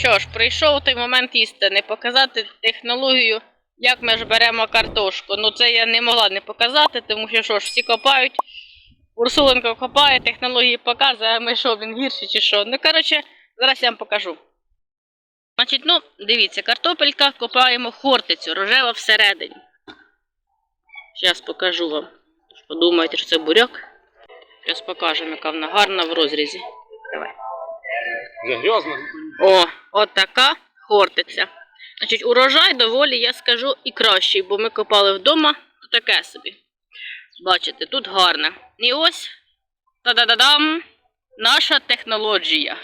Що ж, прийшов той момент істини показати технологію, як ми ж беремо картошку. Ну це я не могла не показати, тому що що ж всі копають. Урсуленко копає, технології показує, а ми що, він гірший чи що. Ну, коротше, зараз я вам покажу. Значить, ну, дивіться, картопелька копаємо хортицю, рожева всередині. Зараз покажу вам. Подумайте, що це буряк. Зараз покажемо, яка вона гарна в розрізі. Давай. Вже грязно. О, от така хортиця. Значить, урожай доволі, я скажу, і кращий, бо ми копали вдома, то таке собі. Бачите, тут гарно. І ось, та-да-да-дам, наша технологія.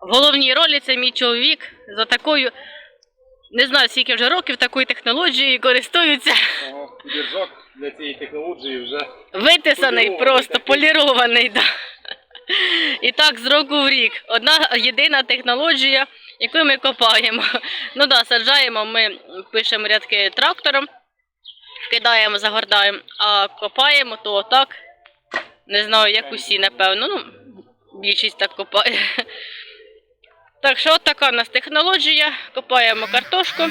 В головній ролі це мій чоловік за такою, не знаю, скільки вже років такою технологією користуються. Держак для цієї технології вже Витисаний, Полірований просто такий. полірований, да. І так з року в рік. Одна єдина технологія, яку ми копаємо. Ну да, саджаємо, ми пишемо рядки трактором, кидаємо, загортаємо, а копаємо то отак. Не знаю, як усі, напевно. Ну, більшість так копає. Так що от така у нас технологія. Копаємо картошку.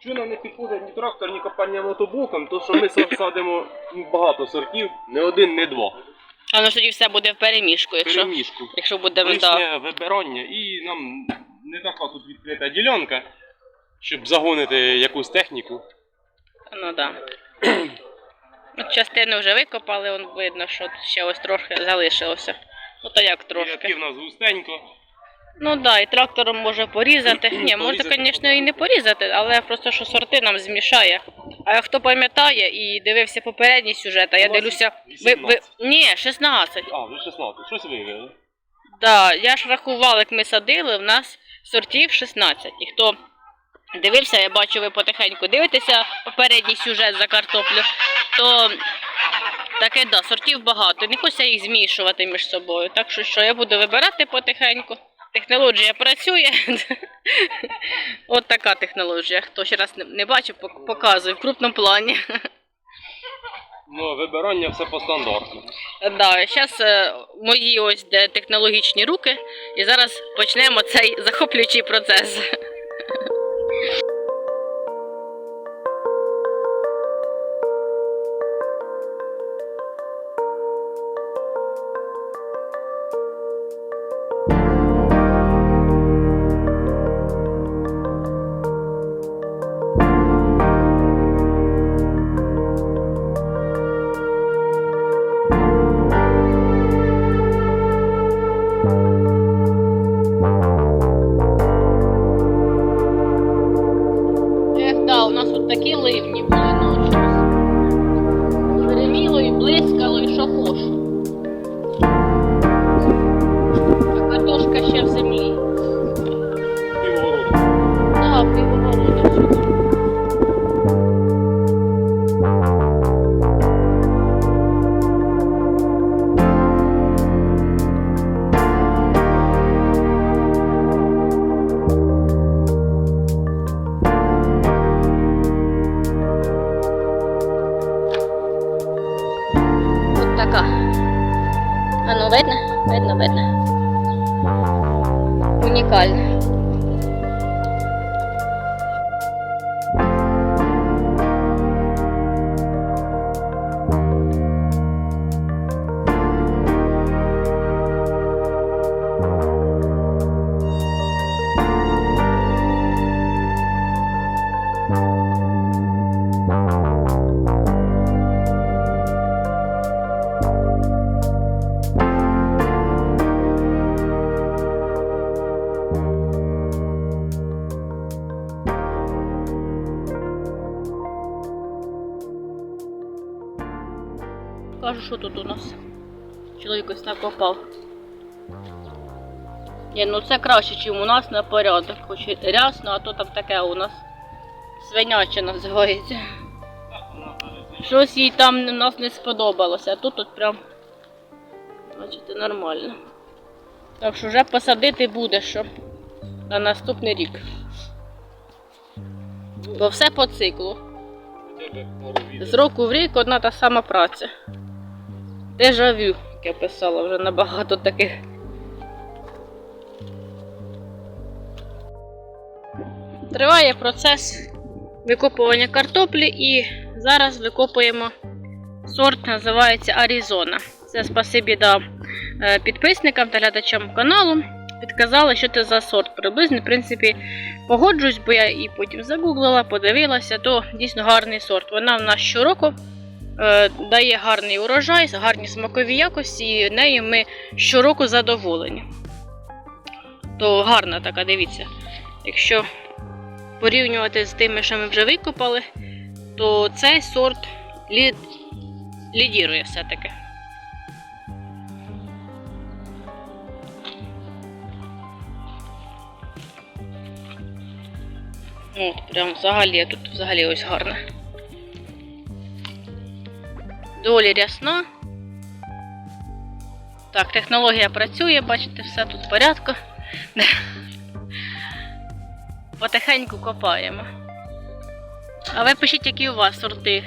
Що нам не підходить ні трактор, ні копання мотоблоком, то що ми садимо багато сортів, не один, не два. А ну тоді все буде в переміжку, якщо, Перемішку. якщо будемо. Лишнє вибирання і нам не така тут відкрита ділянка, щоб загонити якусь техніку. Ну да. Частину вже викопали, он видно, що ще ось трошки залишилося. Ну то як трошки. В нас густенько. Ну да, і трактором може порізати. Ні, Порізати. звісно, і не порізати, але просто що сорти нам змішає. А хто пам'ятає і дивився попередній сюжет, а я дивлюся. Ви, ви... Ні, 16. А, вже 16. Щось виявили. Да, я ж рахувала, як ми садили, в нас сортів 16. І хто дивився, я бачу, ви потихеньку дивитеся попередній сюжет за картоплю, то таке да, сортів багато. Не хочеться їх змішувати між собою. Так що що, я буду вибирати потихеньку. Технологія працює. От така технологія. Хто ще раз не, бачив, пок- показую в крупному плані. Ну, вибирання все по стандарту. Да, зараз мої ось де технологічні руки, і зараз почнемо цей захоплюючий процес. Що тут у нас? Чоловік ось так попав. Ну це краще, ніж у нас на порядок. Хоч рясно, а то там таке у нас свиняче називається. Щось їй там у нас не сподобалося, а тут тут прям, бачите, нормально. Так що вже посадити буде, що на наступний рік. Бо все по циклу. З року в рік одна та сама праця. Дежавю, як я писала, вже набагато таких Триває процес викопування картоплі і зараз викопуємо сорт, називається Аризона. Це спасибі да, е, підписникам та глядачам каналу. Підказали, що це за сорт. Приблизно, в принципі, погоджуюсь, бо я і потім загуглила, подивилася, то дійсно гарний сорт. Вона в нас щороку дає гарний урожай, гарні смакові якості, і нею ми щороку задоволені. То гарна така, дивіться. Якщо порівнювати з тими, що ми вже викопали, то цей сорт лід... лідірує все-таки. От, прям взагалі, тут взагалі ось гарно. Доволі рясна. Так, технологія працює, бачите, все тут в порядку. Потихеньку копаємо. А ви пишіть, які у вас сорти.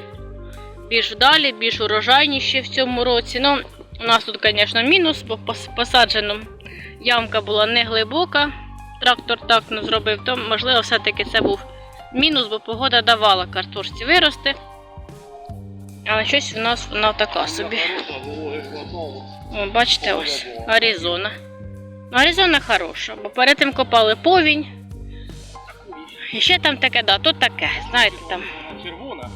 Більш далі, більш урожайніші в цьому році. Ну, у нас тут, звісно, мінус, бо пос- посаджено ямка була не глибока. Трактор так не зробив, то можливо все-таки це був мінус, бо погода давала картошці вирости. Але щось в нас вона така собі. О, бачите, ось Аризона. Ну, Аризона хороша, бо перед тим копали повінь. І ще там таке, да, то таке, знаєте, там Червона,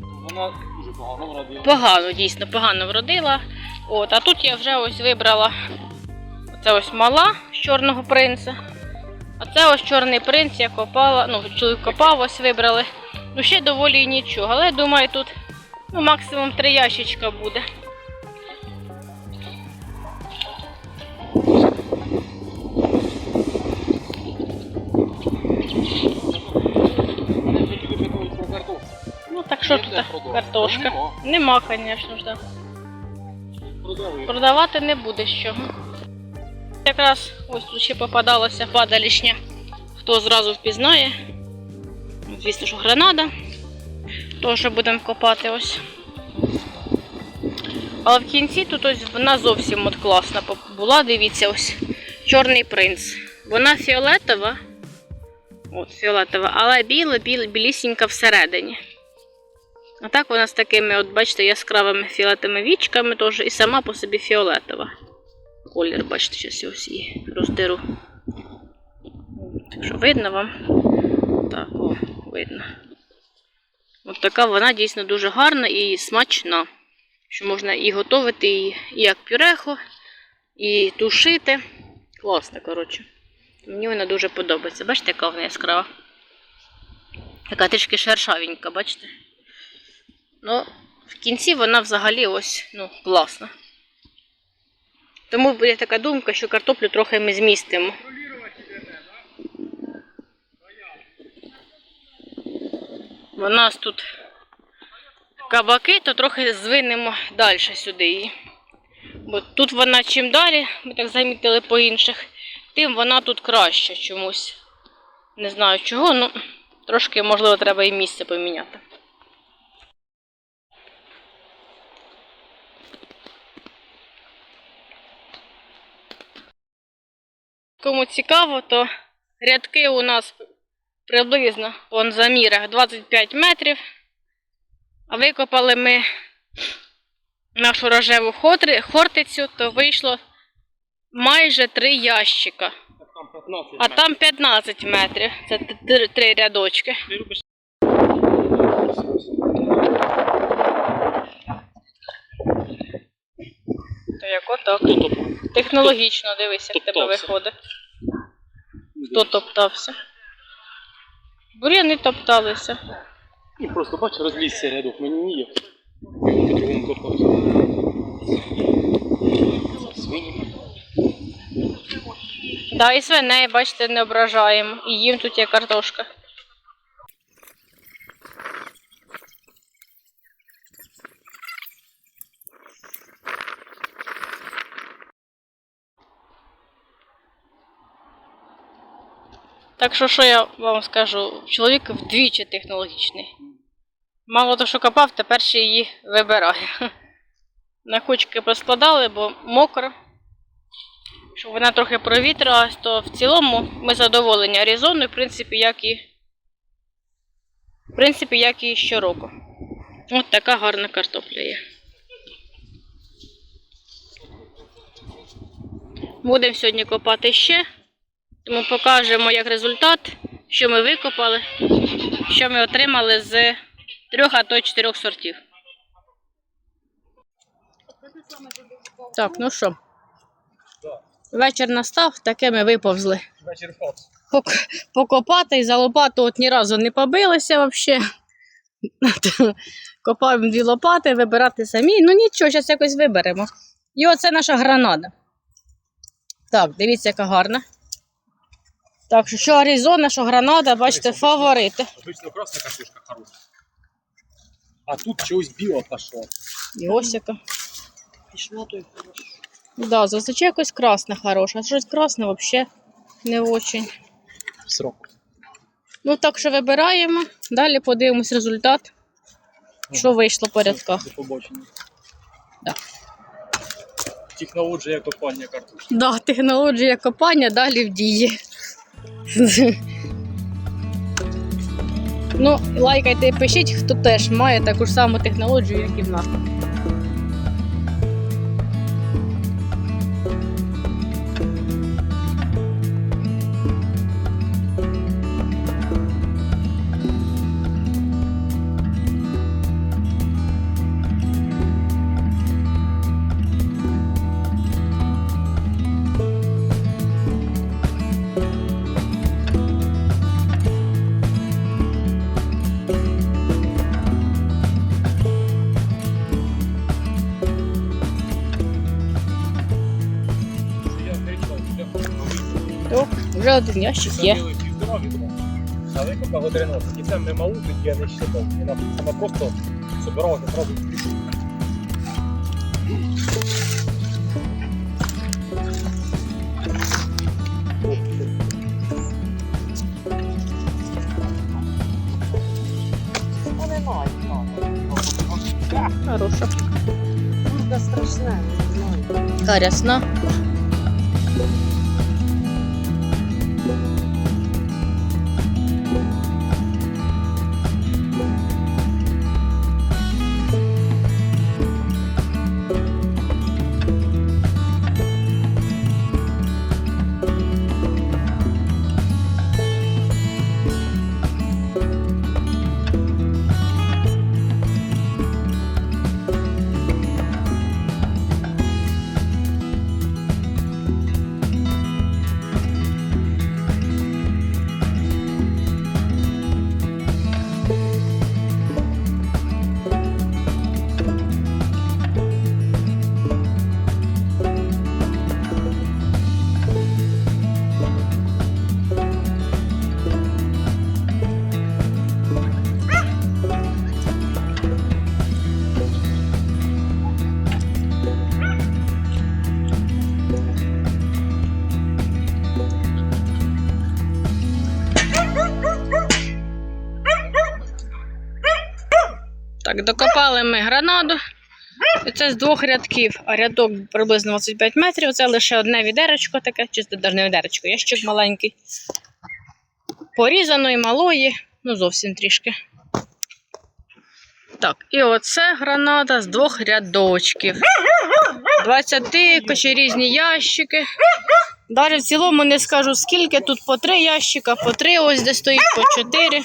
вона дуже погано вродила. погано, дійсно, погано вродила. От, а тут я вже ось вибрала. Це ось мала з чорного принца. А це ось чорний принц, я копала, ну, чоловік копав, ось вибрали. Ну, ще доволі нічого, але думаю, тут ну, максимум три ящичка буде. Ну так що тут картошка? Нема. Звісно ж. Продали. Продавати не буде з чого. Якраз ось тут ще попадалося падалішня. Хто зразу впізнає. Звісно, що гранада. Що будемо копати ось. Але в кінці тут ось вона зовсім от класна була. Дивіться, ось чорний принц. Вона фіолетова. От фіолетова, але біла, біла, білісінька всередині. А так вона з такими, от бачите, яскравими фіолетовими вічками теж і сама по собі фіолетова. Колір, бачите, зараз я ось її роздеру. Так що видно вам? Так, о, видно. От така вона дійсно дуже гарна і смачна. Що можна і готувати і, як пюреху, і тушити. Класно, коротше. Мені вона дуже подобається. Бачите, яка вона яскрава? Така трішки шершавенька, бачите? Ну, в кінці вона взагалі ось, ну, класна. Тому буде така думка, що картоплю трохи ми змістимо. У нас тут кабаки, то трохи звинемо далі сюди її. Бо тут вона чим далі, ми так замітили по інших, тим вона тут краще чомусь. Не знаю чого, ну трошки, можливо, треба і місце поміняти. Кому цікаво, то рядки у нас приблизно по замірах 25 метрів. А викопали ми нашу рожеву хортицю, то вийшло майже 3 ящика. Так там 15. А там 15 метрів. Це три рядочки. То як отак. Технологічно дивись, як тебе виходить. Хто топтався? Бур'яни топталися. Ну просто бачу, розлізся рядок, мені ніяк. Його по-другому копати. Свині. Да, і свиней, бачите, не ображаємо. І їм тут є картошка. Так що, що я вам скажу, чоловік вдвічі технологічний. Мало того, що копав, тепер ще її вибирає. На кучки поскладали, бо мокро щоб вона трохи провітрилась, то в цілому ми задоволені Аризоною, в принципі, як і В принципі, як і щороку. От така гарна картопля є. Будемо сьогодні копати ще, тому покажемо як результат, що ми викопали, що ми отримали з трьох, а то й чотирьох сортів. Так, ну що, вечір настав, таке ми виповзли. Вечір. Пок- покопати і за лопату от ні разу не побилися взагалі. Копаємо дві лопати, вибирати самі. Ну нічого, зараз якось виберемо. І оце наша гранада. Так, дивіться, яка гарна. Так, що, що Аризона, що гранада, бачите, фаворити. Обично красна картошка хороша. А тут чогось біла пішла. І ось яка. Пішла то й хороша. Да, зазвичай якось красна хороша, а щось красне взагалі не очень. Срок. Ну так що вибираємо. Далі подивимось результат, що вийшло по рядках. Да. Технологія копання картошки. Да, технологія копання далі в дії. Ну, лайкайте і пишіть, хто теж має таку ж саму технологію, як і в нас. Вже один ящик є. А викопав 13. І це ми малу тоді я не считав. Вона, вона просто в кучу. Та Хороша. Курка докопали ми гранаду. Це з двох рядків, а рядок приблизно 25 метрів. Це лише одне відеречко таке, чисто не відеречко, ящик маленький. Порізаної, малої, ну зовсім трішки. Так, і оце граната з двох рядочків. 20 кочі різні ящики. Далі в цілому не скажу скільки, тут по три ящика, по три ось де стоїть, по чотири.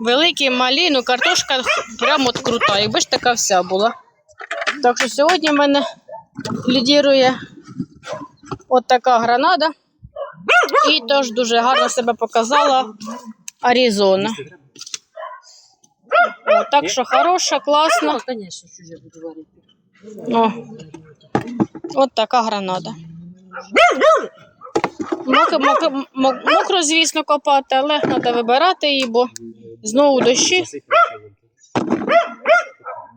Великі, малі, ну картошка прямо от крута, якби ж така вся була. Так що сьогодні в мене лідірує от така гранада. І теж дуже гарно себе показала Аризона. О, так що хороша, класна. О, от така гранада. Мокро, звісно, копати, але треба вибирати її, бо знову дощі.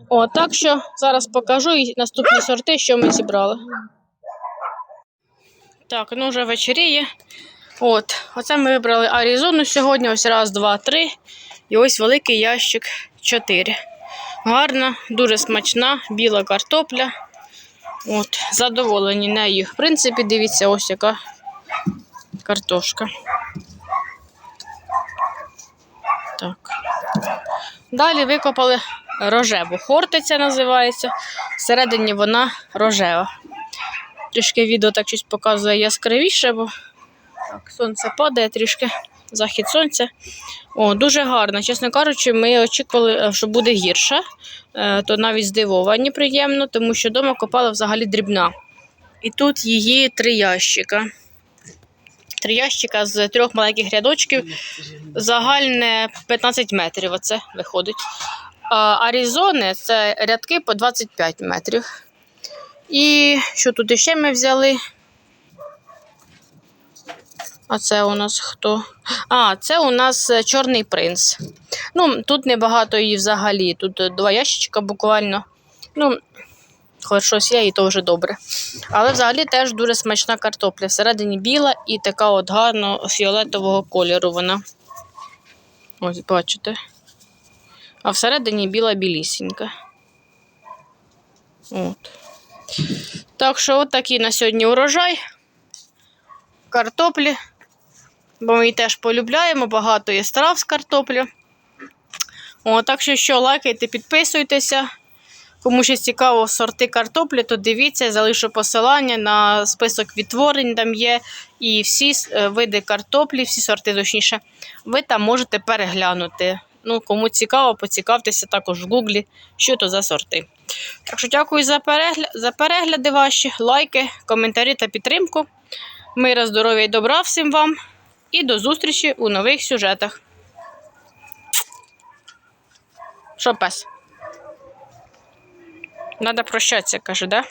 О, так що зараз покажу і наступні сорти, що ми зібрали. Так, ну вже вечеріє. От, оце ми вибрали Аризону сьогодні. Ось раз, два, три. І ось великий ящик чотири. Гарна, дуже смачна, біла картопля. От, задоволені нею. В принципі, дивіться, ось яка картошка. Так. Далі викопали рожеву. Хортиця називається. Всередині вона рожева. Трішки відео так щось показує яскравіше, бо так, сонце падає трішки, захід сонця. О, дуже гарно. Чесно кажучи, ми очікували, е, що буде гірше. Е, То навіть здивовані приємно, тому що вдома копала взагалі дрібна. І тут її три ящика. Три ящика з трьох маленьких рядочків. Загальне 15 метрів. Оце виходить. А Аризони це рядки по 25 метрів. І що тут ще ми взяли? А це у нас хто? А, це у нас Чорний принц. Ну, тут небагато її взагалі. Тут два ящичка буквально. Ну, хоч є, і то вже добре. Але взагалі теж дуже смачна картопля. Всередині біла і така от гарно фіолетового кольору вона. Ось, бачите. А всередині біла білісінька. От. Так що, от такий на сьогодні урожай. Картоплі. Бо ми її теж полюбляємо, багато є страв з картоплі. О, так що, що лайкайте, підписуйтеся. Кому ще цікаво сорти картоплі, то дивіться, залишу посилання на список відтворень там є. І всі е, види картоплі, всі сорти, точніше, ви там можете переглянути. Ну, кому цікаво, поцікавтеся також в гуглі, що то за сорти. Так що дякую за, перегля... за перегляди ваші, лайки, коментарі та підтримку. Мира, здоров'я і добра всім вам. І до зустрічі у нових сюжетах. Що, пес? Надо прощатися, каже, да?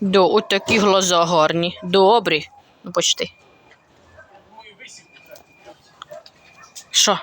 До, от такі глаза гарні. Добрі. Ну, почти. Що?